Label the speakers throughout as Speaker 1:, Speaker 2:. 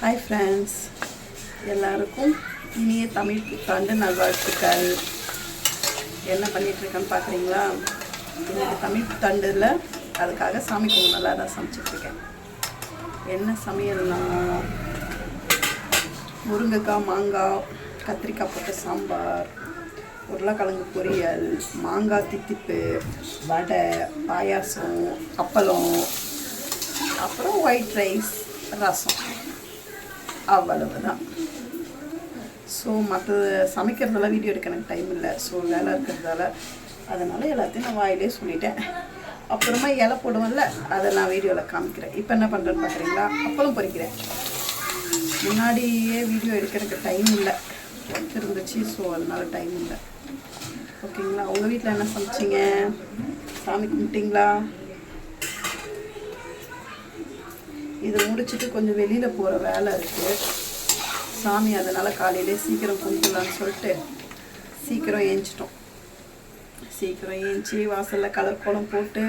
Speaker 1: Hi friends எல்லாருக்கும் இனிய தமிழ் புத்தாண்டு நல்வாழ்த்துக்கள். என்ன பண்ணிகிட்ருக்கேன்னு பார்க்குறீங்களா இன்னைக்கு தமிழ் புத்தாண்டில் அதுக்காக சாமி நல்லா தான் சமைச்சிட்ருக்கேன் என்ன சமையல்னா முருங்கைக்காய் மாங்காய் கத்திரிக்காய் போட்ட சாம்பார் உருளைக்கிழங்கு பொரியல் மாங்காய் தித்திப்பு வடை பாயாசம் அப்பளம் அப்புறம் ஒயிட் ரைஸ் ரசம். அவ்வளவு தான் ஸோ மற்ற சமைக்கிறதெல்லாம் வீடியோ எடுக்க எனக்கு டைம் இல்லை. ஸோ வேலை இருக்கிறதால அதனால் எல்லாத்தையும் நான் வாயிலே சொல்லிட்டேன். அப்புறமா இலை போடுவோம்ல அதை நான் வீடியோவில் காமிக்கிறேன். இப்போ என்ன பண்ணுறேன்னு பார்க்குறீங்களா அப்பளம் பொறிக்கிறேன் முன்னாடியே வீடியோ எடுக்கிறதுக்கு டைம் இல்லை. ஒர்க் இருந்துச்சு ஸோ அதனால் டைம் இல்லை. ஓகேங்களா உங்கள் வீட்டில் என்ன சமைச்சிங்க? சாமி கும்பிட்டிங்களா? இதை முடிச்சுட்டு கொஞ்சம் வெளியில் போகிற வேலை இருக்குது சாமி அதனால் காலையிலே சீக்கிரம் கும்பிடலான்னு சொல்லிட்டு சீக்கிரம் ஏஞ்சிட்டோம். சீக்கிரம் ஏஞ்சி வாசலில் கலர் கோலம் போட்டு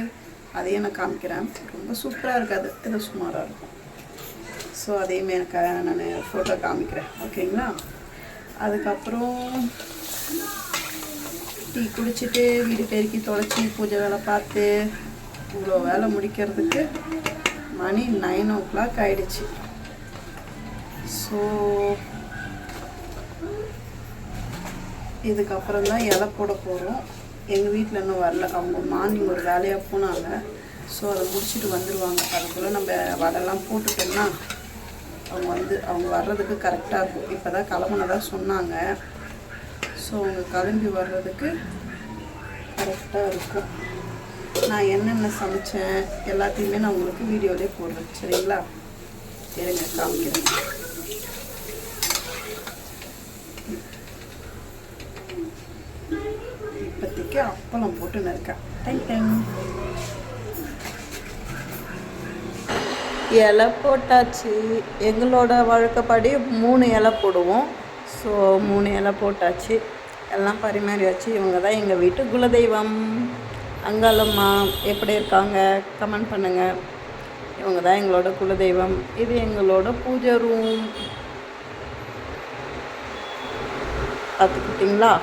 Speaker 1: அதையும் நான் காமிக்கிறேன். ரொம்ப சூப்பராக இருக்காது ஏதோ சுமாராக இருக்கும். ஸோ அதையுமே எனக்கு நான் ஃபோட்டோ காமிக்கிறேன். ஓகேங்களா? அதுக்கப்புறம் டீ குடிச்சிட்டு வீடு பெருக்கி தொலைச்சி பூஜை வேலை பார்த்து இவ்வளோ வேலை முடிக்கிறதுக்கு மணி நைன் ஓ கிளாக் ஆயிடுச்சு. ஸோ இதுக்கப்புறம் தான் இலை போட போகிறோம் எங்கள் வீட்டில் இன்னும் வரல. அவங்க மார்னிங் ஒரு வேலையாக போனாங்க. ஸோ அதை முடிச்சுட்டு வந்துடுவாங்க அதுக்குள்ளே நம்ம வடைலாம் போட்டுட்டோம்னா அவங்க வந்து அவங்க வர்றதுக்கு கரெக்டாக இருக்கும். இப்போ தான் கிளம்புனதாக சொன்னாங்க. ஸோ அவங்க கிளம்பி வர்றதுக்கு கரெக்டாக இருக்கும். நான் என்னென்ன சமைச்சேன் எல்லாத்தையுமே நான் உங்களுக்கு வீடியோலேயே போடுறேன். சரிங்களா? இருங்க காமிக்கிறேன். இப்போதைக்கு அப்பளம் போட்டுன்னு இருக்கேன். தேங்க் டென் இலை போட்டாச்சு. எங்களோட வழக்கப்படி மூணு இலை போடுவோம். ஸோ மூணு இலை போட்டாச்சு. எல்லாம் பரிமாறியாச்சு. இவங்க தான் எங்கள் வீட்டு குலதெய்வம். அங்காளம்மா எப்படி இருக்காங்க? கமெண்ட் பண்ணுங்கள் இவங்க தான் எங்களோட குலதெய்வம். இது எங்களோட பூஜை ரூம் பார்த்துக்கிட்டிங்களா?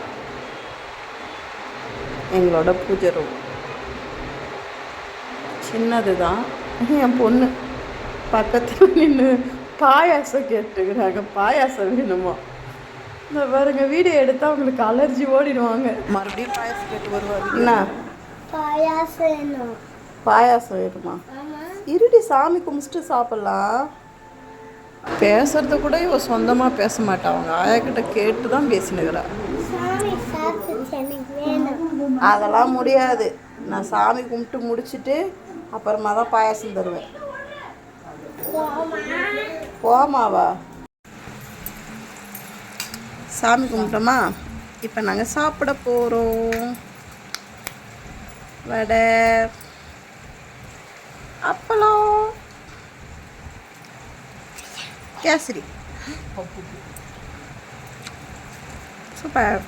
Speaker 1: எங்களோட பூஜை ரூம் சின்னது தான் என் பொண்ணு பக்கத்தில் நின்று பாயாசம் கேட்டுக்கிறாங்க. பாயாசம் வேணுமா? இந்த பாருங்க வீடியோ எடுத்தால் அவங்களுக்கு அலர்ஜி ஓடிடுவாங்க. மறுபடியும் பாயாசம் கேட்டு வருவாங்க என்ன?
Speaker 2: பாயாசம்.
Speaker 1: பாயாசம் வேணுமா? இருடி சாமி கும்பிச்சிட்டு சாப்பிட்லாம். பேசுறது கூட இவ சொந்தமாக பேச மாட்டா. அவங்க ஆயா கிட்ட கேட்டு தான் பேசினுக்கிறா அதெல்லாம் முடியாது. நான் சாமி கும்பிட்டு முடிச்சிட்டு அப்புறமா தான் பாயாசம் தருவேன். போமாவா? சாமி கும்பிட்டோமா? இப்போ நாங்கள் சாப்பிட போகிறோம் வடை அப்பளம் கேசரி சூப்பர்